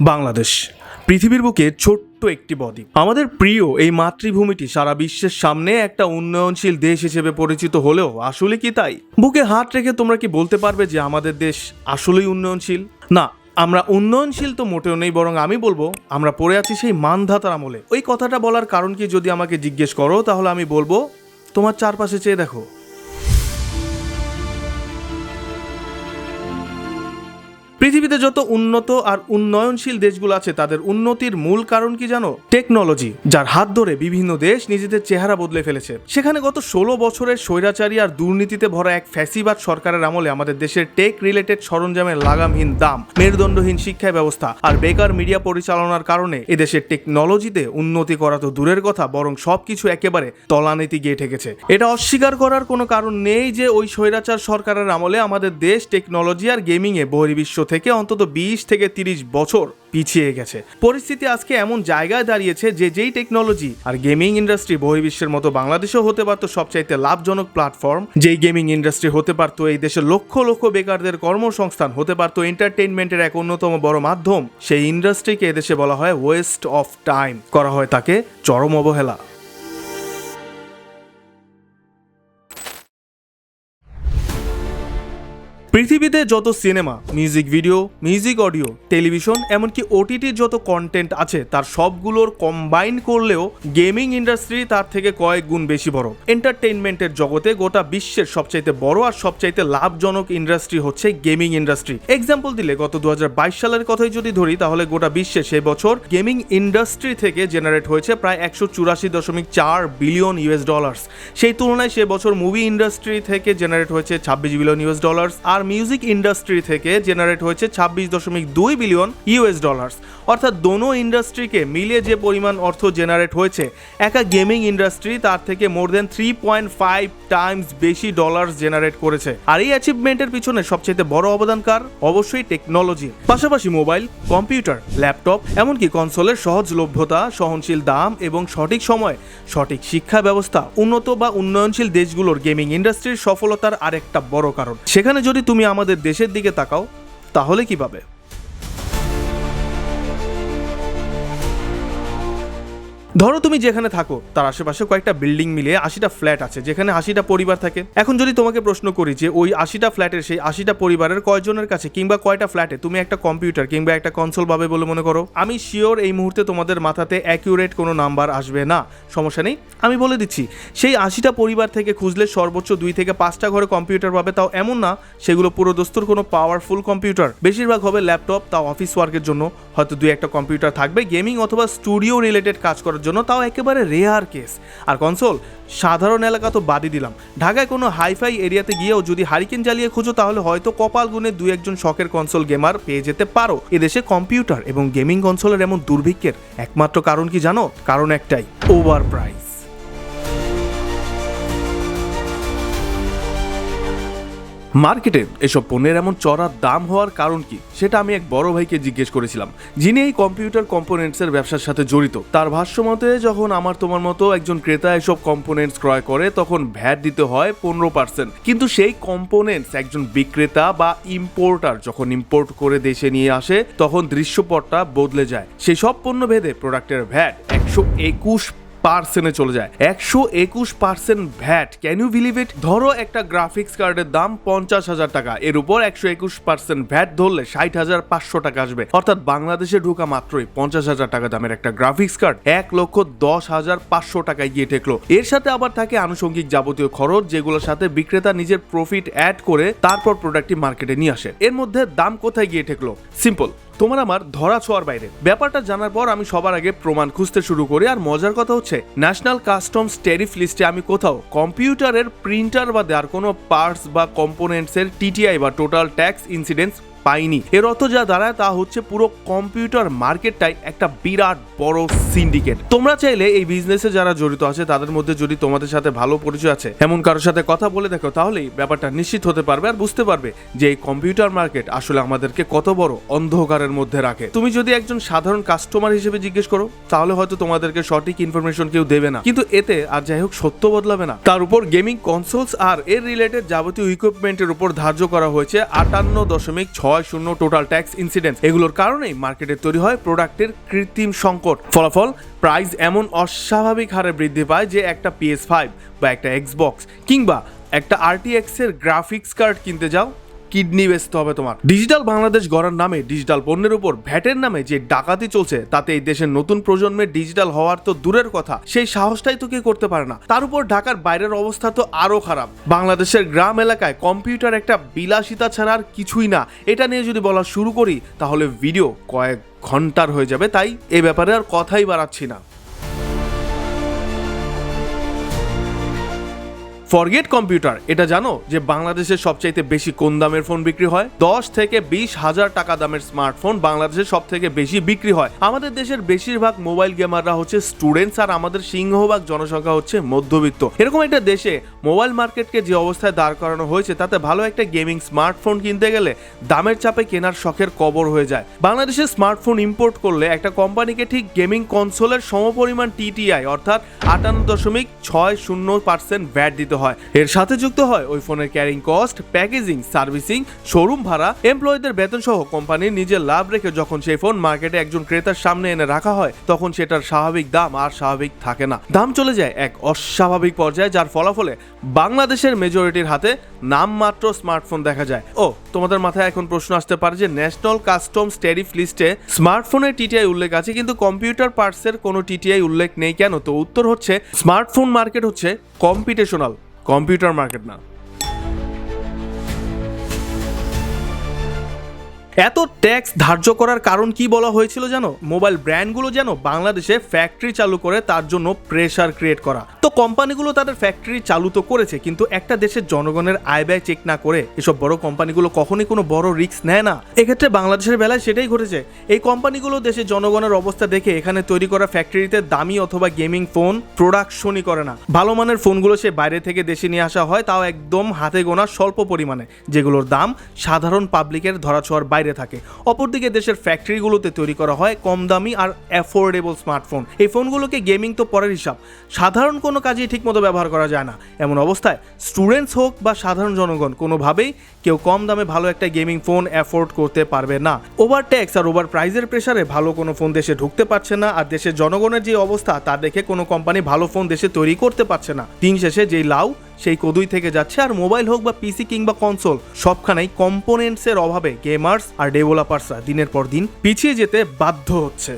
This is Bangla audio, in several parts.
বাংলাদেশ। পৃথিবীর বুকে ছোট্ট একটি বদ্বীপ। আমাদের প্রিয় এই মাতৃভূমিটি সারা বিশ্বের সামনে একটা উন্নয়নশীল দেশ হিসেবে পরিচিত হলেও আসলে কি তাই? বুকে হাত রেখে তোমরা কি বলতে পারবে যে আমাদের দেশ আসলেই উন্নয়নশীল? না, আমরা উন্নয়নশীল তো মোটেও নেই, বরং আমি বলব আমরা পড়ে আছি সেই মানধাতার আমলে। ওই কথাটা বলার কারণ কি যদি আমাকে জিজ্ঞেস করো, তাহলে আমি বলব তোমার চারপাশে চেয়ে দেখো। পৃথিবীতে যত উন্নত আর উন্নয়নশীল দেশগুলো আছে, তাদের উন্নতির মূল কারণ কি জানো? টেকনোলজি, যার হাত ধরে বিভিন্ন দেশ নিজেদের চেহারা বদলে ফেলেছে। সেখানে গত ষোলো বছরের স্বৈরাচারী আর দুর্নীতিতে ভরা এক ফ্যাসিবাদ সরকারের আমলে আমাদের দেশের টেক রিলেটেড সরঞ্জামের লাগামহীন দাম, মেরুদণ্ডহীন শিক্ষা ব্যবস্থা আর বেকার মিডিয়া পরিচালনার কারণে এদেশের টেকনোলজিতে উন্নতি করা তো দূরের কথা, বরং সবকিছু একেবারে তলানিতে গিয়ে ঠেকেছে। এটা অস্বীকার করার কোনো কারণ নেই যে ওই স্বৈরাচার সরকারের আমলে আমাদের দেশ টেকনোলজি আর গেমিংয়ে বহির্বিশ্ব থেকে অন্তত বিশ থেকে তিরিশ বছর পিছিয়ে গেছে। পরিস্থিতি আজকে এমন জায়গায় দাঁড়িয়েছে যে যেই টেকনোলজি আর গেমিং ইন্ডাস্ট্রি বহির্বিশ্বের মতো বাংলাদেশেও হতে পারতো সবচাইতে লাভজনক প্ল্যাটফর্ম যেই গেমিং ইন্ডাস্ট্রি হতে পারতো এই দেশের লক্ষ লক্ষ বেকারদের কর্মসংস্থান, হতে পারতো এন্টারটেইনমেন্টের এক অন্যতম বড় মাধ্যম, সেই ইন্ডাস্ট্রিকে এদেশে বলা হয় ওয়েস্ট অফ টাইম করা হয় তাকে চরম অবহেলা। পৃথিবীতে যত cinema music video music audio television এমনকি ওটিটির যত কন্টেন্ট আছে, তার সবগুলোর কম্বাইন করলেও গেমিং ইন্ডাস্ট্রি তার থেকে কয়েক গুণ বেশি বড়। এন্টারটেইনমেন্টের জগতে গোটা বিশ্বের সবচাইতে বড় আর সবচাইতে লাভজনক ইন্ডাস্ট্রি হচ্ছে গেমিং ইন্ডাস্ট্রি এক্সাম্পল দিলে, গত দু হাজার বাইশ সালের কথাই যদি ধরি, তাহলে গোটা বিশ্বে সে বছর গেমিং ইন্ডাস্ট্রি থেকে জেনারেট হয়েছে প্রায় একশো চুরাশি দশমিক চার বিলিয়ন ইউএস ডলার্স সেই তুলনায় সে বছর মুভি ইন্ডাস্ট্রি থেকে জেনারেট হয়েছে ছাব্বিশ বিলিয়ন ইউএস ডলার্স আর মিউজিক ইন্ডাস্ট্রি থেকে জেনারেট হয়েছে ছাব্বিশ দশমিক দুই বিলিয়ন ইউএস ডলার্স অর্থাৎ দোনো ইন্ডাস্ট্রিকে মিলিয়ে যে পরিমাণ অর্থ জেনারেট হয়েছে, একা গেমিং ইন্ডাস্ট্রি তার থেকে more than three point five times বেশি ডলার জেনারেট করেছে। আর এই অ্যাচিভমেন্টের পিছনে সবচেয়ে বড় অবদানকার অবশ্যই টেকনোলজি পাশাপাশি মোবাইল কম্পিউটার ল্যাপটপ এমনকি কনসোলের সহজলভ্যতা, সহনশীল দাম এবং সঠিক সময় সঠিক শিক্ষা ব্যবস্থা উন্নত বা উন্নয়নশীল দেশগুলোর গেমিং ইন্ডাস্ট্রির সফলতার আরেকটা বড় কারণ। সেখানে যদি তুমি আমাদের দেশের দিকে তাকাও তাহলে কী ধরো তুমি যেখানে থাকো, তার আশেপাশে কয়েকটা বিল্ডিং মিলিয়ে আশিটা ফ্ল্যাট আছে, যেখানে আশিটা পরিবার থাকে। এখন যদি তোমাকে প্রশ্ন করি যে ওই আশিটা ফ্ল্যাটের সেই আশিটা পরিবারের কয়জনের কাছে কিংবা কয়টা ফ্ল্যাটে তুমি একটা কম্পিউটার কিংবা একটা কনসোল পাবে বলে মনে করো? আমি শিওর এই মুহূর্তে তোমাদের মাথাতে অ্যাকিউরেট কোনো নাম্বার আসবে না। সমস্যা নেই। আমি বলে দিচ্ছি, সেই আশিটা পরিবার থেকে খুঁজলে সর্বোচ্চ দুই থেকে পাঁচটা ঘরে কম্পিউটার পাবে, তাও এমন না, সেগুলো পুরো দস্তুর কোনো পাওয়ারফুল কম্পিউটার বেশিরভাগ হবে ল্যাপটপ তাও অফিস ওয়ার্কের জন্য। হয়তো দুই একটা কম্পিউটার থাকবে গেমিং অথবা স্টুডিও রিলেটেড কাজ করার জন্য তাও একেবারে রেয়ার কেস আর কনসোল সাধারণ এলাকা তো বাদই দিলাম। ঢাকায় কোনো হাইফাই এরিয়াতে গিয়েও যদি হারিকেন জ্বালিয়ে খুঁজো, তাহলে হয়তো কপাল গুনে দু একজন শখের কনসোল গেমার পেয়ে যেতে পারো। এদেশে কম্পিউটার এবং গেমিং কনসোলের এমন দুর্ভিক্ষের একমাত্র কারণ কি জানো? কারণ একটাই ওভার প্রাইস মার্কেটে এসব পণ্যের এমন চড়া দাম হওয়ার কারণ কি? সেটা আমি এক বড় ভাইকে জিজ্ঞেস করেছিলাম। যিনি এই কম্পিউটার কম্পোনেন্টসের ব্যবসার সাথে জড়িত। তার ভাষ্য মতে যখন আমার তোমার মতো একজন ক্রেতা এসব কম্পোনেন্টস ক্রয় করে, তখন ভ্যাট দিতে হয় পনেরো পার্সেন্ট। কিন্তু সেই কম্পোনেন্টস একজন বিক্রেতা বা ইম্পোর্টার যখন ইম্পোর্ট করে দেশে নিয়ে আসে, তখন দৃশ্যপটটা বদলে যায়। সেই সব পণ্য ভেদে প্রোডাক্টের ভ্যাট একশো একুশ পার্সেন্টে চলে যায়। একশো একুশ percent VAT. Can you believe it ধরো একটা গ্রাফিক্স কার্ডের দাম পঞ্চাশ হাজার টাকা। এর উপর একশো একুশ পার্সেন্ট ভ্যাট ধরলে ষাট হাজার পাঁচশো টাকা আসবে। অর্থাৎ বাংলাদেশে ঢোকা মাত্রই পঞ্চাশ হাজার টাকা দামের একটা গ্রাফিক্স কার্ড এক লক্ষ দশ হাজার পাঁচশো টাকায় গিয়ে ঠেকলো। এর সাথে আবার থাকে আনুষঙ্গিক যাবতীয় খরচ, যেগুলোর সাথে বিক্রেতা নিজের প্রফিট অ্যাড করে তারপর প্রোডাক্টটি মার্কেটে নিয়ে আসে। এর মধ্যে দাম কোথায় গিয়ে ঠেকলো? সিম্পল তোমার আমার ধরা ছোঁয়ার বাইরে। ব্যাপারটা জানার পর আমি সবার আগে প্রমাণ খুঁজতে শুরু করি, আর মজার কথা হচ্ছে ন্যাশনাল কাস্টমস ট্যারিফ লিস্টে আমি কোথাও কম্পিউটারের প্রিন্টার বা দেওয়ার কোনো পার্টস বা কম্পোনেন্টসের টিটিআই বা টোটাল ট্যাক্স ইনসিডেন্স পাইনি। এর অর্থ যা দাঁড়ায় তা হচ্ছে পুরো কম্পিউটার মার্কেটটাই একটা বিরাট বড় সিন্ডিকেট। তোমরা চাইলে এই বিজনেসে যারা জড়িত আছে, তাদের মধ্যে যদি তোমাদের সাথে ভালো পরিচয় আছে, এমন কারোর সাথে কথা বলে দেখো, তাহলেই ব্যাপারটা নিশ্চিত হতে পারবে আর বুঝতে পারবে যে এই কম্পিউটার মার্কেট আসলে আমাদেরকে কত বড় অন্ধকারের মধ্যে রাখে। তুমি যদি একজন সাধারণ কাস্টমার হিসেবে জিজ্ঞেস করো, তাহলে হয়তো তোমাদেরকে সঠিক ইনফরমেশন কেউ দেবে না। কিন্তু এতে আর যাই হোক, সত্য বদলাবে না। তার উপর গেমিং কনসোলস আর এর রিলেটেড যাবতীয় ইকুইপমেন্টের উপর ধার্য করা হয়েছে আটান্ন দশমিক ছয় ছয় শূন্য টোটাল ট্যাক্স ইনসিডেন্ট এগুলোর কারণেই মার্কেটে তৈরি হয় প্রোডাক্টের কৃত্রিম সংকট। ফলাফল প্রাইস এমন অস্বাভাবিক হারে বৃদ্ধি পায় যে একটা পিএস ফাইভ বা একটা এক্সবক্স কিংবা একটা আরটিএক্স এর গ্রাফিক্স কার্ড কিনতে যাও। কিডনি বেচতে হবে তোমার। ডিজিটাল বাংলাদেশ গড়ার নামে, ডিজিটাল পণ্যের উপর ভ্যাটের নামে যে ডাকাতি চলছে, তাতে এই দেশের নতুন প্রজন্মের ডিজিটাল হওয়ার তো দূরের কথা, সেই সাহসটাই তো কেউ করতে পারে না। তার উপর ঢাকার বাইরের অবস্থা তো আরও খারাপ। বাংলাদেশের গ্রাম এলাকায় কম্পিউটার একটা বিলাসিতা ছাড়া আর কিছুই না। এটা নিয়ে যদি বলা শুরু করি, তাহলে ভিডিও কয়েক ঘণ্টার হয়ে যাবে, তাই এ ব্যাপারে আর কথাই বাড়াচ্ছি না। ফরগেট কম্পিউটার, এটা জানো যে বাংলাদেশের সবচাইতে বেশি কোন দামের ফোন বিক্রি হয়? দশ থেকে বিশ হাজার টাকা দামের স্মার্টফোন বাংলাদেশের সব থেকে বেশি বিক্রি হয়। আমাদের দেশের বেশিরভাগ মোবাইল গেমাররা হচ্ছে স্টুডেন্টস আর আমাদের সিংহভাগ জনসংখ্যা হচ্ছে মধ্যবিত্ত। এরকম একটা দেশে মোবাইল মার্কেটকে যে অবস্থায় দাঁড় করানো হয়েছে, তাতে ভালো একটা গেমিং স্মার্টফোন কিনতে গেলে দামের চাপে কেনার শখের কবর হয়ে যায়। বাংলাদেশে স্মার্টফোন ইম্পোর্ট করলে একটা কোম্পানিকে ঠিক গেমিং কনসোলের সমপরিমাণ টিটিআই অর্থাৎ আটান্ন দশমিক ছয় শূন্য পার্সেন্ট ভ্যাট দিতে হয় এর সাথে যুক্ত হয় ওই ফোনের carrying cost packaging servicing showroom ভাড়া এমপ্লয়ীদের বেতন সহ কোম্পানির নিজের লাভ রেখে যখন সেই ফোন মার্কেটে একজন ক্রেতার সামনে এনে রাখা হয়, তখন সেটার স্বাভাবিক দাম আর স্বাভাবিক থাকে না। দাম চলে যায় এক অস্বাভাবিক পর্যায়ে, যার ফলাফলে বাংলাদেশের মেজরিটির হাতে নামমাত্র স্মার্টফোন দেখা যায়। ও, তোমাদের মাথায় এখন প্রশ্ন আসতে পারে যে ন্যাশনাল কাস্টম স্টেরিফ লিস্টে স্মার্টফোনের টিটিআই উল্লেখ আছে, কিন্তু কম্পিউটার পার্টসের কোনো টিটিআই উল্লেখ নেই কেন? তো উত্তর হচ্ছে স্মার্টফোন মার্কেট হচ্ছে কম্পিটিশনাল কম্পিউটার মার্কেট না। এত ট্যাক্স ধার্য করার কারণ কি বলা হয়েছিল জানো মোবাইল ব্র্যান্ডগুলো যেন বাংলাদেশে ফ্যাক্টরি চালু করে তার জন্য প্রেসার ক্রিয়েট করা। তো কোম্পানিগুলো তাদের ফ্যাক্টরি চালু তো করেছে, কিন্তু একটা দেশের জনগণের আয় ব্যয় চেক না করে এসব বড় কোম্পানিগুলো কখনোই কোনো বড় রিস্ক নেয় না। এক্ষেত্রে বাংলাদেশের বেলায় সেটাই ঘটেছে। এই কোম্পানিগুলো দেশের জনগণের অবস্থা দেখে এখানে তৈরি করা ফ্যাক্টরিতে দামি অথবা গেমিং ফোন প্রোডাকশনই করে না। ভালো মানের ফোনগুলো সে বাইরে থেকে দেশে নিয়ে আসা হয়, তাও একদম হাতে গোনা স্বল্প পরিমাণে, যেগুলোর দাম সাধারণ পাবলিকের ধরাছোঁয়ার বাইরে থাকে। অপরদিকে দেশের ফ্যাক্টরিগুলোতে তৈরি করা হয় কম দামি আর অ্যাফোর্ডেবল স্মার্টফোন এই ফোনগুলোকে গেমিং তো পরের হিসাব। সাধারণ কোনো কাজেই ঠিকমতো ব্যবহার করা যায় না। এমন অবস্থায় স্টুডেন্টস হোক বা সাধারণ জনগণ, কোনোভাবেই কেউ কম দামে ভালো একটা গেমিং ফোন অ্যাফোর্ড করতে পারবে না। ওভার ট্যাক্স আর ওভার প্রাইজের প্রেসারে ভালো কোনো ফোন দেশে ঢুকতে পারছে না আর দেশের জনগণের যে অবস্থা, তা দেখে কোনো কোম্পানি ভালো ফোন দেশে তৈরি করতে পারছে না। দিন শেষে যেই লাউ সেই কদুই থেকে যাচ্ছে, আর মোবাইল হোক বা পিসি কিংবা কনসোল, সবখানেই কম্পোনেন্টসের অভাবে গেমার্স আর ডেভেলপার্সরা দিনের পর দিন পিছিয়ে যেতে বাধ্য হচ্ছে।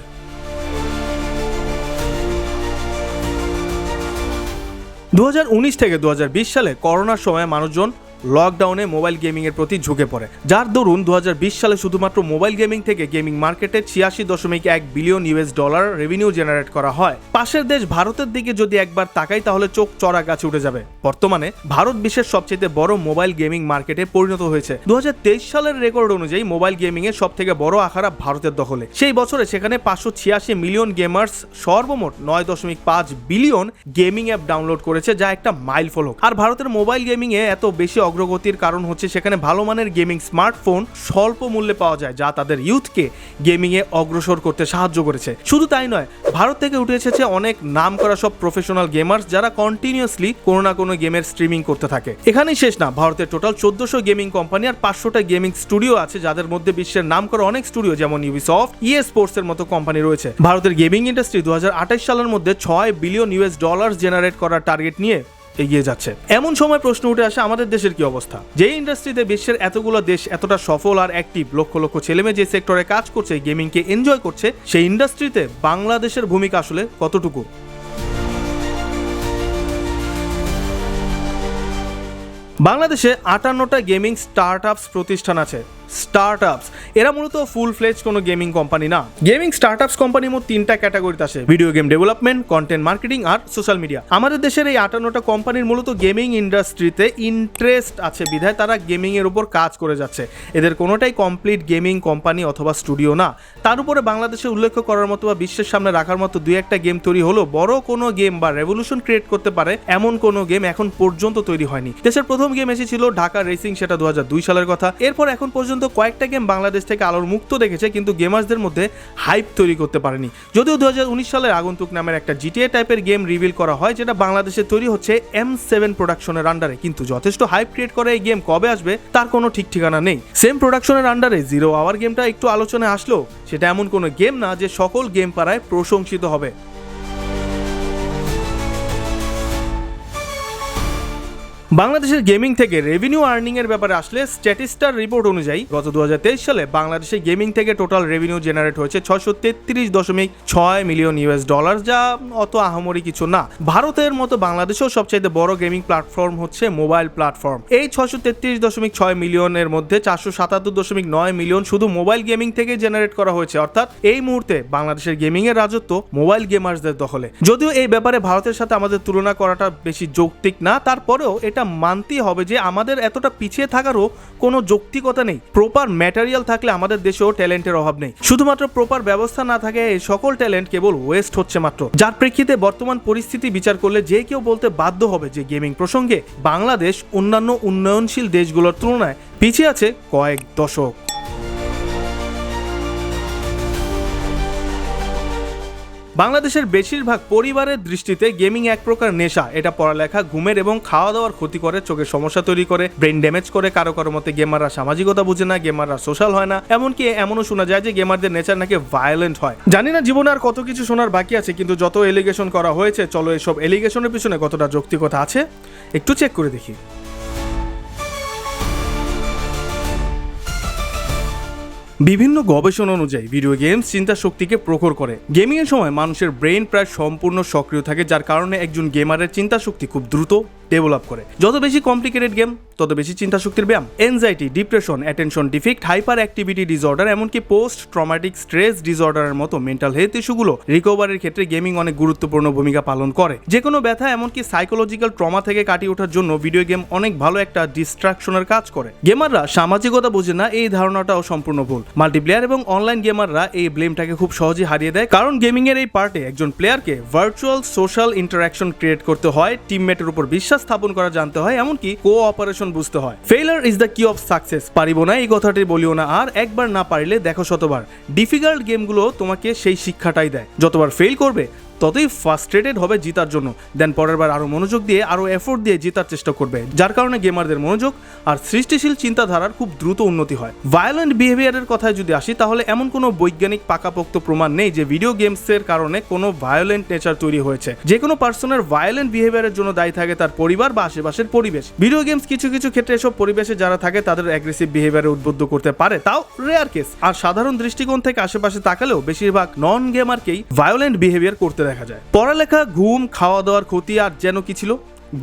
দু হাজার উনিশ থেকে দু হাজার বিশ সালে করোনার সময় মানুষজন লকডাউনে মোবাইল গেমিং এর প্রতি ঝুঁকে পড়ে। যার দরুন দু হাজার বিশ সালে শুধুমাত্র মোবাইল গেমিং থেকে গেমিং মার্কেটে ছিয়াশি দশমিক এক billion US dollar revenue generate করা হয়। পাশের দেশ ভারতের দিকে যদি একবার তাকাই, তাহলে চোখ চড়া গাছে উঠে যাবে। বর্তমানে ভারত বিশ্বের সবচেয়ে বড় মোবাইল গেমিং মার্কেটে পরিণত হয়েছে। দু হাজার তেইশ সালের রেকর্ড অনুযায়ী মোবাইল গেমিং এর সব থেকে বড় আখাড়া ভারতের দখলে। সেই বছরে সেখানে পাঁচশো ছিয়াশি মিলিয়ন গেমার্স সর্বমোট নয় দশমিক পাঁচ বিলিয়ন গেমিং অ্যাপ ডাউনলোড করেছে, যা একটা মাইল ফলক আর ভারতের মোবাইল গেমিং এ এত বেশি অগ্রগতির কারণ হচ্ছে সেখানে ভালো মানের গেমিং স্মার্টফোন স্বল্প মূল্যে পাওয়া যায়, যা তাদের ইউথকে গেমিংয়ে অগ্রসর করতে সাহায্য করেছে। শুধু তাই নয়, ভারত থেকে উঠে এসেছে অনেক নাম করা সব প্রফেশনাল গেমার্স যারা কন্টিনিউয়াসলি কোনো না কোনো গেমের স্ট্রিমিং করতে থাকে। এখানেই শেষ না, ভারতের টোটাল চোদ্দশো গেমিং কোম্পানি আর পাঁচশোটা গেমিং স্টুডিও আছে, যাদের মধ্যে বিশ্বের নাম করা অনেক স্টুডিও যেমন ইউবিসফট ইএ স্পোর্টস এর মতো কোম্পানি রয়েছে। ভারতের গেমিং ইন্ডাস্ট্রি দু হাজার আঠাশ সালের মধ্যে ছয় বিলিয়ন ইউএস ডলার জেনারেট করার টার্গেট নিয়ে এগিয়ে যাচ্ছে। এমন সময় প্রশ্ন উঠে আসে, আমাদের দেশের কি অবস্থা? যে ইন্ডাস্ট্রিতে বিশ্বের এতগুলো দেশ এতটা সফল আর অ্যাক্টিভ লক্ষ লক্ষ ছেলেমেয়ে যে সেক্টরে কাজ করছে গেমিংকে এনজয় করছে, সেই ইন্ডাস্ট্রিতে বাংলাদেশের ভূমিকা আসলে কতটুকু? বাংলাদেশে আটান্নটা গেমিং স্টার্ট প্রতিষ্ঠান আছে। স্টার্ট এরা মূলত ফুল ফ্লেজ কোনো গেমিং কোম্পানি না। গেমিং স্টার্ট আপস কোম্পানির মধ্যে তিনটা ক্যাটাগরিতে আসে। Video game development content marketing আর সোশ্যাল মিডিয়া আমাদের দেশের এই আটান্নটা কোম্পানির মূলত গেমিং ইন্ডাস্ট্রিতে ইন্টারেস্ট আছে বিধায় তারা গেমিং এর উপর কাজ করে যাচ্ছে। এদের কোনোটাই কমপ্লিট গেমিং কোম্পানি অথবা স্টুডিও না। তার উপরে বাংলাদেশে উল্লেখ করার মতো বা বিশ্বের সামনে রাখার মতো দুই একটা গেম তৈরি হলো বড় কোনো গেম বা রেভলিউশন ক্রিয়েট করতে পারে এমন কোনো গেম এখন পর্যন্ত তৈরি হয়নি। দেশের প্রথম গেম এসেছিল ঢাকা রেসিং সেটা দু হাজার দুই সালের কথা। এরপর এখন পর্যন্ত পর্যন্ত কয়েকটা গেম বাংলাদেশ থেকে আলোর মুক্ত দেখেছে, কিন্তু গেমার্সদের মধ্যে হাইপ তৈরি করতে পারেনি। যদিও দু সালের আগন্তুক নামের একটা জিটিএ টাইপের গেম রিভিল করা হয়, যেটা বাংলাদেশে তৈরি হচ্ছে এম সেভেন প্রোডাকশনের আন্ডারে কিন্তু যথেষ্ট হাইপ ক্রিয়েট করে এই গেম কবে আসবে, তার কোনো ঠিক ঠিকানা নেই। সেম প্রোডাকশনের আন্ডারে জিরো আওয়ার গেমটা একটু আলোচনায় আসলো। সেটা এমন কোনো গেম না যে সকল গেম পাড়ায় প্রশংসিত হবে। বাংলাদেশের গেমিং থেকে রেভিনিউ আর্নিং এর ব্যাপারে আসলে স্ট্যাটিস্টার রিপোর্ট অনুযায়ী গত দু হাজার তেইশ সালে বাংলাদেশে গেমিং থেকে টোটাল রেভিনিউ জেনারেট হয়েছে ছশো তেত্রিশ দশমিক ছয় মিলিয়ন ইউএস ডলার যা অত আহামরি কিছু না। ভারতের মতো বাংলাদেশেও সবচাইতে বড় গেমিং প্ল্যাটফর্ম হচ্ছে মোবাইল প্ল্যাটফর্ম এই ছশো তেত্রিশ দশমিক ছয় মিলিয়নের মধ্যে চারশো সাতাত্তর দশমিক নয় মিলিয়ন শুধু মোবাইল গেমিং থেকে জেনারেট করা হয়েছে। অর্থাৎ এই মুহূর্তে বাংলাদেশের গেমিং এর রাজত্ব মোবাইল গেমার্সদের দখলে। যদিও এই ব্যাপারে ভারতের সাথে আমাদের তুলনা করাটা বেশি যৌক্তিক না, তারপরেও এটা মানতেই হবে যে আমাদের এতটা পিছিয়ে থাকারও কোনো যৌক্তিকতা নেই। প্রপার ম্যাটেরিয়াল থাকলে আমাদের দেশেও ট্যালেন্টের অভাব নেই। শুধুমাত্র প্রপার ব্যবস্থা না থাকে, এই সকল ট্যালেন্ট কেবল ওয়েস্ট হচ্ছে মাত্র। যার প্রেক্ষিতে বর্তমান পরিস্থিতি বিচার করলে যে কেউ বলতে বাধ্য হবে যে গেমিং প্রসঙ্গে বাংলাদেশ অন্যান্য উন্নয়নশীল দেশগুলোর তুলনায় পিছিয়ে আছে কয়েক দশক। বাংলাদেশের বেশিরভাগ পরিবারের দৃষ্টিতে গেমিং এক প্রকার নেশা। এটা পড়ালেখা, ঘুমের এবং খাওয়া দাওয়ার ক্ষতি করে, চোখের সমস্যা তৈরি করে ব্রেন ড্যামেজ করে, কারও কারও মতে গেমাররা সামাজিকতা বুঝে না, গেমাররা সোশ্যাল হয় না। এমনকি এমনও শোনা যায় যে গেমারদের নেচার নাকি ভায়োলেন্ট হয়। জানি না জীবনে আর কত কিছু শোনার বাকি আছে, কিন্তু যত এলিগেশন করা হয়েছে, চলো এসব এলিগেশনের পিছনে কতটা যৌক্তিকতা আছে, একটু চেক করে দেখি। বিভিন্ন গবেষণা অনুযায়ী ভিডিও গেমস চিন্তা শক্তিকে প্রখর করে। গেমিং এর সময় মানুষের ব্রেন প্রায় সম্পূর্ণ সক্রিয় থাকে, যার কারণে একজন গেমারের চিন্তা শক্তি খুব দ্রুত ডেভেলপ করে। যত বেশি কমপ্লিকেটেড গেম তত বেশি চিন্তা শক্তির ব্যায়াম। Anxiety depression attention defect hyperactivity disorder এমনকি পোস্ট ট্রমাটিক স্ট্রেস ডিসঅর্ডারের মতো মেন্টাল হেলথ ইস্যুগুলো রিকভারির ক্ষেত্রে গেমিং অনেক গুরুত্বপূর্ণ ভূমিকা পালন করে। যে কোনো ব্যথা এমনকি সাইকোলজিক্যাল ট্রমা থেকে কাটিয়ে ওঠার জন্য ভিডিও গেম অনেক ভালো একটা ডিস্ট্রাকশনের কাজ করে। গেমাররা সামাজিকতা বোঝে না, এই ধারণাটাও সম্পূর্ণ ভুল। মাল্টিপ্লেয়ার এবং অনলাইন গেমাররা এই ব্লেমটাকে খুব সহজে হারিয়ে দেয়, কারণ গেমিং এর এই পার্টে একজন প্লেয়ারকে ভার্চুয়াল সোশ্যাল ইন্টারাকশন ক্রিয়েট করতে হয় টিমমেটের উপর বিশ্বাস স্থাপন করা জানতে হয়, এমনকি কো অপারেশন বুঝতে হয়। Failure is the key of success পারিব না এই কথাটি, বলিও না। আর একবার না পারিলে দেখো শতবার। ডিফিকাল্ট গেমগুলো তোমাকে সেই শিক্ষাটাই দেয়। যতবার ফেল করবে ততই ফ্রাস্ট্রেটেড হবে জিতার জন্য। দেন পরের বার আরও মনোযোগ দিয়ে আরও এফোর্ট দিয়ে জিতার চেষ্টা করবে। যার কারণে গেমারদের মনোযোগ আর সৃষ্টিশীল চিন্তাধারার খুব দ্রুত উন্নতি হয়। ভায়োলেন্ট বিহেভিয়ারের কথায় যদি আসি, তাহলে এমন কোনো বৈজ্ঞানিক পাকাপোক্ত প্রমাণ নেই যে ভিডিও গেমসের কারণে কোনো ভায়োলেন্ট নেচার তৈরি হয়েছে। যে কোনো পার্সনের ভায়োলেন্ট বিহেভিয়ারের জন্য দায়ী থাকে তার পরিবার বা আশেপাশের পরিবেশ। ভিডিও গেমস কিছু কিছু ক্ষেত্রে এসব পরিবেশে যারা থাকে, তাদের অ্যাগ্রেসিভ বিহেভিয়ারে উদ্বুদ্ধ করতে পারে। তাও রেয়ার কেস আর সাধারণ দৃষ্টিকোণ থেকে আশেপাশে তাকালেও বেশিরভাগ নন গেমারকেই ভায়োলেন্ট বিহেভিয়ার করতে দেখা যায়। পড়ালেখা, ঘুম খাওয়া দাওয়ার ক্ষতি আর যেন কি ছিল?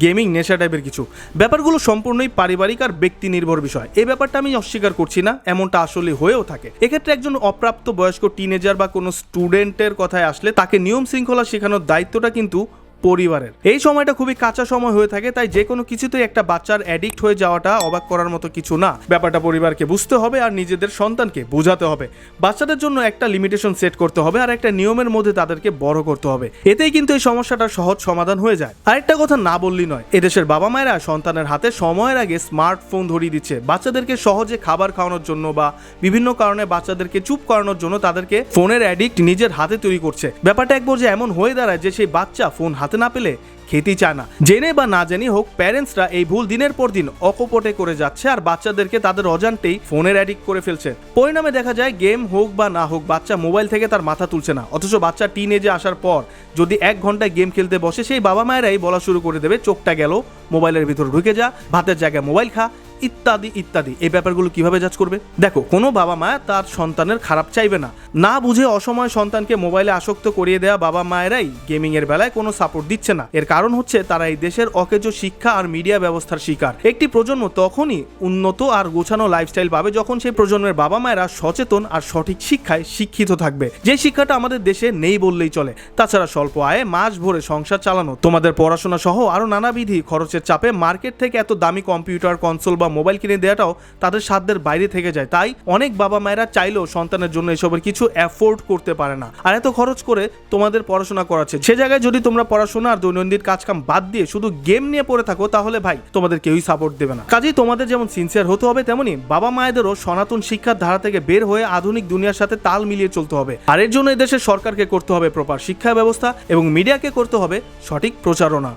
গেমিং নেশা টাইপের কিছু। ব্যাপারগুলো সম্পূর্ণই পারিবারিক আর ব্যক্তি নির্ভর বিষয়। এই ব্যাপারটা আমি অস্বীকার করছি না, এমনটা আসলে হয়েও থাকে। এক্ষেত্রে একজন অপ্রাপ্ত বয়স্ক টিনেজার বা কোনো স্টুডেন্টের কথায় আসলে তাকে নিয়ম শৃঙ্খলা শেখানোর দায়িত্বটা কিন্তু পরিবারের। এই সময়টা খুবই কাঁচা সময় হয়ে থাকে, তাই যে কোনো কিছুতেই একটা বাচ্চার অ্যাডিক্ট হয়ে যাওয়াটা অবাক করার মতো কিছু না। ব্যাপারটা পরিবারকে বুঝতে হবে আর নিজেদের সন্তানকে বোঝাতে হবে। বাচ্চাদের জন্য একটা লিমিটেশন সেট করতে হবে আর একটা নিয়মের মধ্যে তাদেরকে বড় করতে হবে। এতেই কিন্তু এই সমস্যাটার সহজ সমাধান হয়ে যায়। আরেকটা কথা না বললি নয়, এদেশের বাবা মায়েরা সন্তানের হাতে সময়ের আগে স্মার্টফোন ধরিয়ে দিচ্ছে। বাচ্চাদেরকে সহজে খাবার খাওয়ানোর জন্য বা বিভিন্ন কারণে বাচ্চাদেরকে চুপ করানোর জন্য তাদেরকে ফোনের অ্যাডিক্ট নিজের হাতে তৈরি করছে। ব্যাপারটা এক পর্যায়ে এমন হয়ে দাঁড়ায় যে সেই বাচ্চা ফোন হাতে না পেলে খেতেই চায় না। জেনে বা না জেনে হোক প্যারেন্টসরা এই ভুল দিনের পর দিন অকপটে করে যাচ্ছে আর বাচ্চাদেরকে তাদের অজান্তেই ফোনের অ্যাডিক্ট করে ফেলছে। পরিণামে দেখা যায় গেম হোক বা না হোক, বাচ্চা মোবাইল থেকে তার মাথা তুলছে না। অথচ বাচ্চা টিন এজে আসার পর যদি এক ঘন্টায় গেম খেলতে বসে, সেই বাবা মায়েরাই বলা শুরু করে দেবে, চোখটা গেল মোবাইলের ভিতর ঢুকে যা, ভাতের জায়গায় মোবাইল খা। ইত্যাদি ইত্যাদি। এই ব্যাপারগুলো কীভাবে জাজ করবে? দেখো, কোনো বাবা মা তার সন্তানের খারাপ চাইবে না। না বুঝে অসময় সন্তানকে মোবাইলে আসক্ত করিয়ে দেওয়া বাবা মায়েরাই গেমিং এর বেলায় কোনো সাপোর্ট দিচ্ছে না। এর কারণ হচ্ছে তারা এই দেশের অকেজো শিক্ষা আর মিডিয়া ব্যবস্থার শিকার। একটি প্রজন্ম তখনই উন্নত আর গোছানো লাইফস্টাইল পাবে যখন সেই প্রজন্মের বাবা মায়েরা সচেতন আর সঠিক শিক্ষায় শিক্ষিত থাকবে। যে শিক্ষাটা আমাদের দেশে নেই বললেই চলে। তাছাড়া স্বল্প আয়ে মাস ভরে সংসার চালানো, তোমাদের পড়াশোনা সহ আরও নানাবিধি খরচের চাপে মার্কেট থেকে এত দামি কম্পিউটার কনসোল বা মোবাইল কিনে দেওয়াটাও তাদের সাধ্যের বাইরে থেকে যায়। তাই অনেক বাবা মায়েরা চাইলেও সন্তানের জন্য এসবের কিছু অ্যাফোর্ড করতে পারে না। আর এত খরচ করে তোমাদের পড়াশোনা করাচ্ছে। সে জায়গায় যদি তোমরা পড়াশোনা আর দৈনন্দিন কাজকাম বাদ দিয়ে শুধু গেম নিয়ে পড়ে থাকো, তাহলে ভাই তোমাদের কেউই সাপোর্ট দেবে না। কাজেই তোমাদের যেমন সিনসিয়ার হতে হবে, তেমনি বাবা মায়েদেরও সনাতন শিক্ষার ধারা থেকে বের হয়ে আধুনিক দুনিয়ার সাথে তাল মিলিয়ে চলতে হবে। আর এর জন্য এদেশের সরকারকে করতে হবে প্রপার শিক্ষা ব্যবস্থা এবং মিডিয়াকে করতে হবে সঠিক প্রচারণা।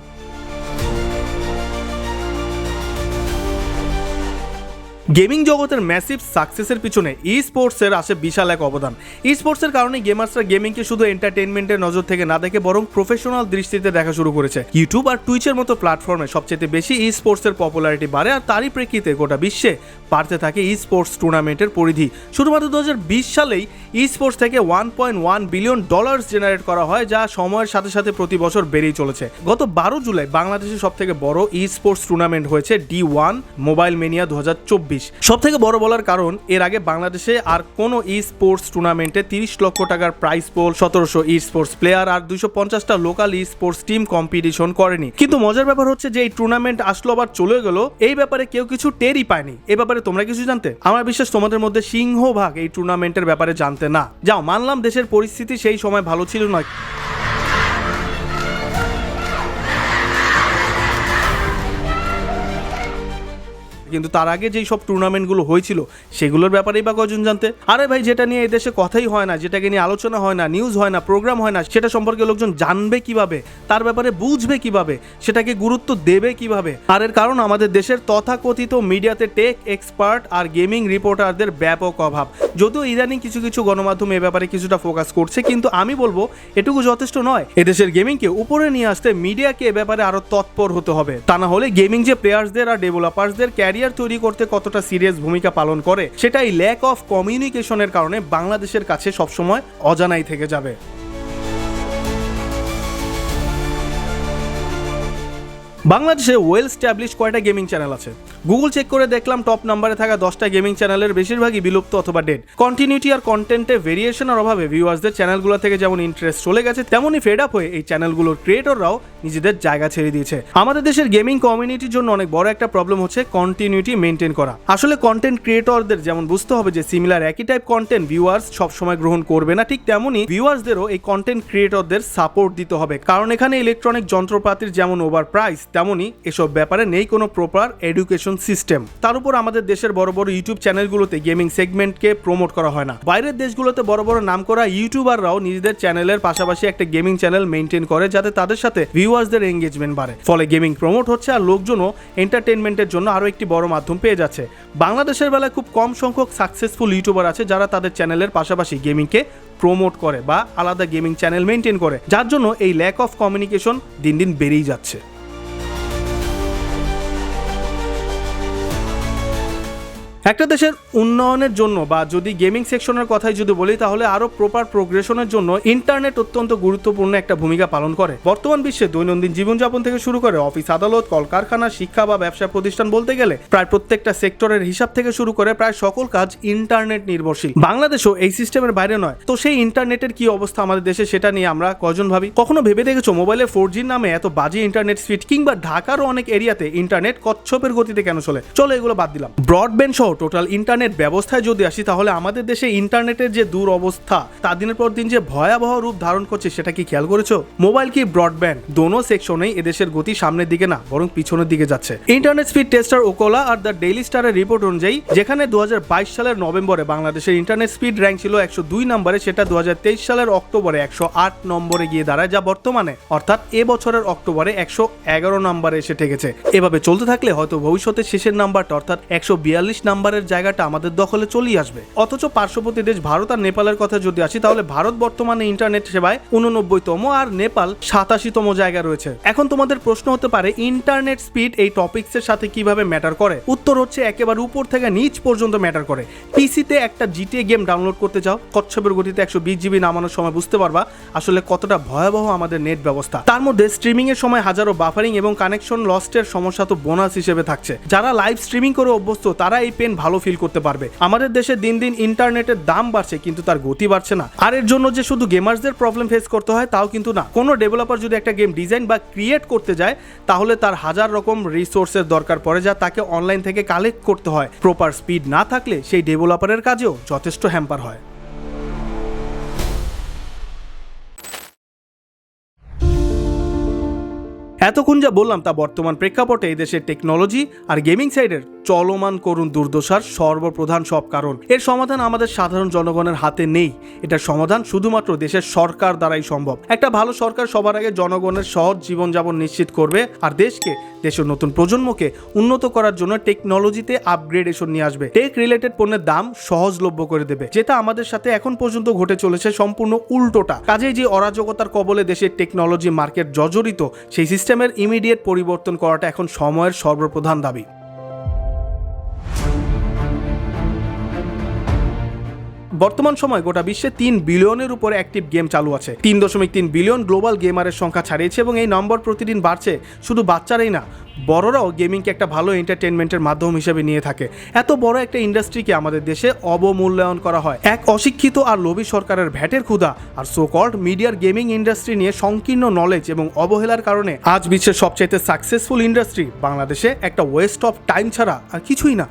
গেমিং জগতের ম্যাসিভ সাকসেসের পিছনে ই স্পোর্টসের আসে বিশাল এক অবদান। ই স্পোর্টসের কারণে গেমার্সরা গেমিংকে শুধু এন্টারটেনমেন্টের নজর থেকে না দেখে বরং প্রফেশনাল দৃষ্টিতে দেখা শুরু করেছে। ইউটিউব আর টুইচের মতো প্ল্যাটফর্মে সবচেয়ে বেশি ই স্পোর্টসের পপুলারিটি বাড়ে আর তারই প্রেক্ষিতে গোটা বিশ্বে বাড়তে থাকে ই স্পোর্টস টুর্নামেন্টের পরিধি। শুধুমাত্র দু হাজার বিশ সালেই ই স্পোর্টস থেকে one point one billion dollars generate করা হয় যা সময়ের সাথে সাথে প্রতি বছর বেড়েই চলেছে। গত বারো জুলাই বাংলাদেশের সব থেকে বড় ই স্পোর্টস টুর্নামেন্ট হয়েছে ডি ওয়ান মোবাইল মেনিয়া দু হাজার চব্বিশ। সব থেকে বড় বলার কারণ, এর আগে বাংলাদেশে আর কোনো ই স্পোর্টস টুর্নামেন্টে তিরিশ লক্ষ টাকার প্রাইস পোল সতেরোশো ই স্পোর্টস প্লেয়ার আর দুইশো পঞ্চাশটা local esports team competition করেনি। কিন্তু মজার ব্যাপার হচ্ছে যে এই টুর্নামেন্ট আসলো আবার চলে গেল, এই ব্যাপারে কেউ কিছু টেরই পায়নি। এ ব্যাপারে তোমরা কিছু জানতে? আমার বিশ্বাস তোমাদের মধ্যে সিংহভাগ এই টুর্নামেন্টের ব্যাপারে জানতে না। যাও, মানলাম দেশের পরিস্থিতি সেই সময় ভালো ছিল না কিন্তু তার আগে যেই সব টুর্নামেন্টগুলো হয়েছিল, সেগুলোর ব্যাপারেই বা কজন জানতে? আরে ভাই, যেটা নিয়ে এদেশে কথাই হয় না, যেটাকে নিয়ে আলোচনা হয় না নিউজ হয় না প্রোগ্রাম হয় না, সেটা সম্পর্কে লোকজন জানবে কীভাবে? তার ব্যাপারে বুঝবে কীভাবে? সেটাকে গুরুত্ব দেবে কীভাবে? আর এর কারণ আমাদের দেশের তথাকথিত মিডিয়াতে টেক এক্সপার্ট আর গেমিং রিপোর্টারদের ব্যাপক অভাব। যদিও ইদানিং কিছু কিছু গণমাধ্যম এ ব্যাপারে কিছুটা ফোকাস করছে, কিন্তু আমি বলব, এটুকু যথেষ্ট নয়। এদেশের গেমিংকে উপরে নিয়ে আসতে মিডিয়াকে এ ব্যাপারে আরও তৎপর হতে হবে। তা না হলে গেমিং যে প্লেয়ার্সদের আর ডেভেলপার্সদের ক্যারিয়ার তৈরি করতে কতটা সিরিয়াস ভূমিকা পালন করে, সেটাই ল্যাক অফ কমিউনিকেশনের কারণে বাংলাদেশের কাছে সবসময় অজানাই থেকে যাবে। বাংলাদেশে ওয়েল স্ট্যাবলিশ কয়টা গেমিং চ্যানেল আছে? গুগল চেক করে দেখলাম টপ নাম্বারে থাকা দশটা গেমিং চ্যানেলের বেশিরভাগই বিলুপ্ত অথবা ডেড কন্টিনিউটি আর কন্টেন্টে ভেরিয়েশনের অভাবে ভিউয়ার্সদের চ্যানেলগুলো থেকে যেমন ইন্টারেস্ট চলে গেছে, তেমনই ফেড আপ হয়ে এই চ্যানেলগুলোর ক্রিয়েটররাও নিজেদের জায়গা ছেড়ে দিয়েছে। আমাদের দেশের গেমিং কমিউনিটির জন্য অনেক বড় একটা প্রবলেম হচ্ছে কন্টিনিউটি মেনটেন করা। আসলে কন্টেন্ট ক্রিয়েটরদের যেমন বুঝতে হবে যে সিমিলার একই টাইপ কন্টেন্ট ভিউয়ার্স সবসময় গ্রহণ করবে না, ঠিক তেমনই ভিউয়ার্সদেরও এই কন্টেন্ট ক্রিয়েটরদের সাপোর্ট দিতে হবে। কারণ এখানে ইলেকট্রনিক যন্ত্রপাতির যেমন ওভার প্রাইস তেমনই এসব ব্যাপারে নেই কোনো প্রপার এডুকেশন সিস্টেম। তার উপর আমাদের দেশের বড় বড় ইউটিউব চ্যানেলগুলোতে গেমিং সেগমেন্টকে প্রমোট করা হয় না। বাইরের দেশগুলোতে বড় বড় নাম করা ইউটিউবাররাও নিজেদের চ্যানেলের পাশাপাশি একটা গেমিং চ্যানেল মেনটেন করে যাতে তাদের সাথে ভিউয়ার্সদের এঙ্গেজমেন্ট বাড়ে। ফলে গেমিং প্রমোট হচ্ছে আর লোকজনও এন্টারটেনমেন্টের জন্য আরও একটি বড় মাধ্যম পেয়ে যাচ্ছে। বাংলাদেশের বেলায় খুব কম সংখ্যক সাকসেসফুল ইউটিউবার আছে যারা তাদের চ্যানেলের পাশাপাশি গেমিংকে প্রমোট করে বা আলাদা গেমিং চ্যানেল মেনটেন করে, যার জন্য এই ল্যাক অফ কমিউনিকেশন দিন দিন বেড়েই যাচ্ছে। একটা দেশের উন্নয়নের জন্য বা যদি গেমিং সেকশনের কথাই যদি বলি, তাহলে আরও প্রপার প্রোগ্রেশনের জন্য ইন্টারনেট অত্যন্ত গুরুত্বপূর্ণ একটা ভূমিকা পালন করে। বর্তমান বিশ্বে দৈনন্দিন জীবনযাপন থেকে শুরু করে অফিস আদালত, কলকারখানা, শিক্ষা বা ব্যবসা প্রতিষ্ঠান বলতে গেলে প্রায় প্রত্যেকটা সেক্টরের হিসাব থেকে শুরু করে প্রায় সকল কাজ ইন্টারনেট নির্ভরশীল। বাংলাদেশও এই সিস্টেমের বাইরে নয়। তো সেই ইন্টারনেটের কি অবস্থা আমাদের দেশে সেটা নিয়ে আমরা কজন ভাবি? কখনো ভেবে দেখেছ মোবাইলে ফোর জির নামে এত বাজে ইন্টারনেট স্পিড কিংবা ঢাকারও অনেক এরিয়াতে ইন্টারনেট কচ্ছপের গতিতে কেন চলে? চলো এগুলো বাদ দিলাম। ব্রডব্যান্ড সহ টোটাল ইন্টারনেট ব্যবস্থায় যদি আসি, তাহলে আমাদের দেশে ইন্টারনেটের যে দূর অবস্থা তা দিনের পর দিন যে ভয়াবহ রূপ ধারণ করছে, সেটা কি খেয়াল করেছ? মোবাইল কি ব্রডব্যান্ড দোনো সেকশনেই এদেশের গতি সামনের দিকে না, বরং পিছনের দিকে যাচ্ছে। ইন্টারনেট স্পিড টেস্টার ওকোলা আর দ্য ডেইলি স্টারের রিপোর্ট অনুযায়ী, যেখানে দুহাজার বাইশ সালের নভেম্বরে বাংলাদেশের ইন্টারনেট স্পিড র্যাঙ্ক ছিল একশো দুই নম্বরে, সেটা দু হাজার তেইশ সালের অক্টোবরে একশো আট নম্বরে গিয়ে দাঁড়ায়, যা বর্তমানে, অর্থাৎ এ বছরের অক্টোবরে একশো এগারো নম্বরে এসে ঠেকেছে। এভাবে চলতে থাকলে হয়তো ভবিষ্যতে শেষের নাম্বারটা অর্থাৎ একশো বিয়াল্লিশ নাম্বারের জায়গাটা আমাদের দখলে চলেই আসবে। অথচ পার্শ্ববর্তী দেশ ভারত আর নেপালের কথা যদি আসি, তাহলে ভারত বর্তমানে ইন্টারনেট সেবায় উননব্বইতম আর নেপাল সাতাশিতম জায়গা রয়েছে। এখন তোমাদের প্রশ্ন হতে পারে, ইন্টারনেট স্পিড এই টপিক্স এর সাথে কীভাবে ম্যাটার করে? উত্তর হচ্ছে, একেবারে উপর থেকে নিচ পর্যন্ত ম্যাটার করে। পিসিতে একটা জিটিএ গেম ডাউনলোড করতে চাও, কচ্ছপের গতিতে একশো বিশ জিবি নামানোর সময় বুঝতে পারবা আসলে কতটা ভয়াবহ আমাদের নেট ব্যবস্থা। তার মধ্যে স্ট্রিমিং এর সময় হাজারো বাফারিং এবং কানেকশন লস্টের সমস্যা তো বোনাস হিসেবে থাকছে। যারা লাইভ স্ট্রিমিং করে অভ্যস্ত, তারা এই পেন ব্রেন ভালো ফিল করতে পারবে। আমাদের দেশে দিন দিন ইন্টারনেটের দাম বাড়ছে, কিন্তু তার গতি বাড়ছে না। আর এর জন্য যে শুধু গেমার্সদের প্রবলেম ফেস করতে হয়, তাও কিন্তু না। কোনো ডেভেলপার যদি একটা গেম ডিজাইন বা ক্রিয়েট করতে যায়, তাহলে তার হাজার রকম রিসোর্সের দরকার পড়ে যা তাকে অনলাইন থেকে কালেক্ট করতে হয়। প্রপার স্পিড না থাকলে সেই ডেভেলপারের কাজেও যথেষ্ট হ্যাম্পার হয়। এতক্ষণ যা বললাম তা বর্তমান প্রেক্ষাপটে এই দেশের টেকনোলজি আর গেমিং সাইডের চলমান করুণ দুর্দশার সর্বপ্রধান সব কারণ। এর সমাধান আমাদের সাধারণ জনগণের হাতে নেই। এটার সমাধান শুধুমাত্র দেশের সরকার দ্বারাই সম্ভব। একটা ভালো সরকার সবার আগে জনগণের সহজ জীবনযাপন নিশ্চিত করবে আর দেশকে, দেশের নতুন প্রজন্মকে উন্নত করার জন্য টেকনোলজিতে আপগ্রেডেশন নিয়ে আসবে। টেক রিলেটেড পণ্যের দাম সহজলভ্য করে দেবে, যেটা আমাদের সাথে এখন পর্যন্ত ঘটে চলেছে সম্পূর্ণ উল্টোটা। কাজেই যে অরাজকতার কবলে দেশের টেকনোলজি মার্কেট জর্জরিত, সেই সিস্টেমের ইমিডিয়েট পরিবর্তন করাটা এখন সময়ের সর্বপ্রধান দাবি। বর্তমান সময় গোটা বিশ্বে তিন বিলিয়নের উপরে অ্যাক্টিভ গেম চালু আছে। তিন দশমিক তিন বিলিয়ন গ্লোবাল গেমারের সংখ্যা ছাড়িয়েছে এবং এই নম্বর প্রতিদিন বাড়ছে। শুধু বাচ্চারাই না, বড়রাও গেমিংকে একটা ভালো এন্টারটেনমেন্টের মাধ্যম হিসেবে নিয়ে থাকে। এত বড় একটা ইন্ডাস্ট্রিকে আমাদের দেশে অবমূল্যায়ন করা হয়। এক অশিক্ষিত আর লোভী সরকারের ভ্যাটের ক্ষুধা আর সো কল্ড মিডিয়ার গেমিং ইন্ডাস্ট্রি নিয়ে সংকীর্ণ নলেজ এবং অবহেলার কারণে আজ বিশ্বের সবচাইতে সাকসেসফুল ইন্ডাস্ট্রি বাংলাদেশে একটা ওয়েস্ট অফ টাইম ছাড়া আর কিছুই না।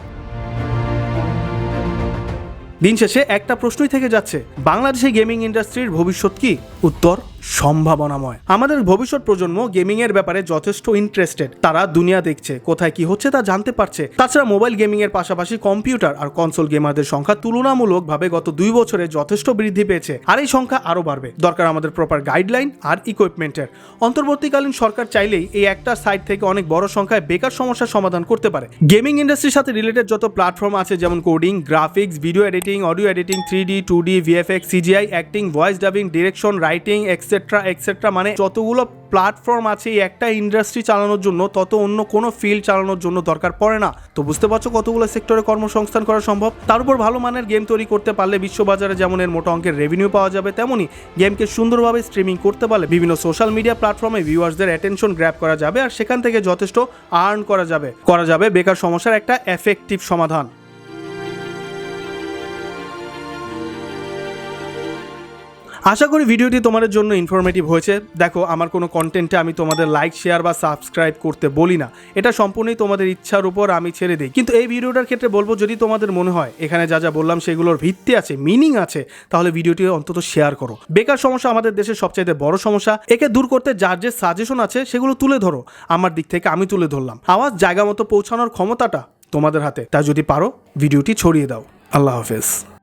দিন শেষে একটা প্রশ্নই থেকে যাচ্ছে বাংলাদেশে গেমিং ইন্ডাস্ট্রির ভবিষ্যৎ কি? উত্তর সম্ভাবনাময়। আমাদের ভবিষ্যৎ প্রজন্ম গেমিং এর ব্যাপারে যথেষ্ট ইন্টারেস্টেড তারা দুনিয়া দেখছে, কোথায় কি হচ্ছে তা জানতে পারছে। তাছাড়া মোবাইল গেমিং এর পাশাপাশি কম্পিউটার আর কনসোল গেমারদের সংখ্যা তুলনামূলকভাবে গত দুই বছরে যথেষ্ট বৃদ্ধি পেয়েছে, আর এই সংখ্যা আরও বাড়বে। দরকার আমাদের প্রপার গাইডলাইন আর ইকুইপমেন্টের অন্তর্বর্তীকালীন সরকার চাইলেই এই একটা সাইট থেকে অনেক বড় সংখ্যায় বেকার সমস্যার সমাধান করতে পারে। গেমিং ইন্ডাস্ট্রির সাথে রিলেটেড যত প্ল্যাটফর্ম আছে, যেমন coding graphics video editing audio editing three D two D VFX CGI acting voice dubbing direction writing etcetera etcetera মানে যতগুলো প্ল্যাটফর্ম আছে, এই একটা ইন্ডাস্ট্রি চালানোর জন্য, তত অন্য কোনো ফিল্ড চালানোর জন্য দরকার পড়ে না। তো বুঝতে পারছ কতগুলো সেক্টরে কর্মসংস্থান করা সম্ভব? তার উপর ভালো মানের গেম তৈরি করতে পারলে বিশ্ববাজারে যেমন এর মোটা অঙ্কের রেভিনিউ পাওয়া যাবে তেমনই গেমকে সুন্দরভাবে স্ট্রিমিং করতে পারলে বিভিন্ন সোশ্যাল মিডিয়া প্ল্যাটফর্মে ভিউয়ার্সদের অ্যাটেনশন গ্র্যাব করা যাবে, আর সেখান থেকে যথেষ্ট আর্ন করা যাবে। করা যাবে, বেকার সমস্যার একটা এফেক্টিভ সমাধান। আশা করি ভিডিওটি তোমাদের জন্য ইনফরমেটিভ হয়েছে। দেখো, আমার কোনো কন্টেন্টে আমি তোমাদের লাইক শেয়ার বা সাবস্ক্রাইব করতে বলি না। এটা সম্পূর্ণই তোমাদের ইচ্ছার উপর আমি ছেড়ে দিই। কিন্তু এই ভিডিওটার ক্ষেত্রে বলব, যদি তোমাদের মনে হয়, এখানে যা যা বললাম সেগুলোর ভিত্তি আছে মিনিং আছে, তাহলে ভিডিওটি অন্তত শেয়ার করো। বেকার সমস্যা আমাদের দেশের সবচাইতে বড় সমস্যা। একে দূর করতে যার যে সাজেশন আছে, সেগুলো তুলে ধরো। আমার দিক থেকে আমি তুলে ধরলাম। আওয়াজ, জায়গা মতো পৌঁছানোর ক্ষমতাটা তোমাদের হাতে। তা যদি পারো, ভিডিওটি ছড়িয়ে দাও। আল্লাহ হাফেজ।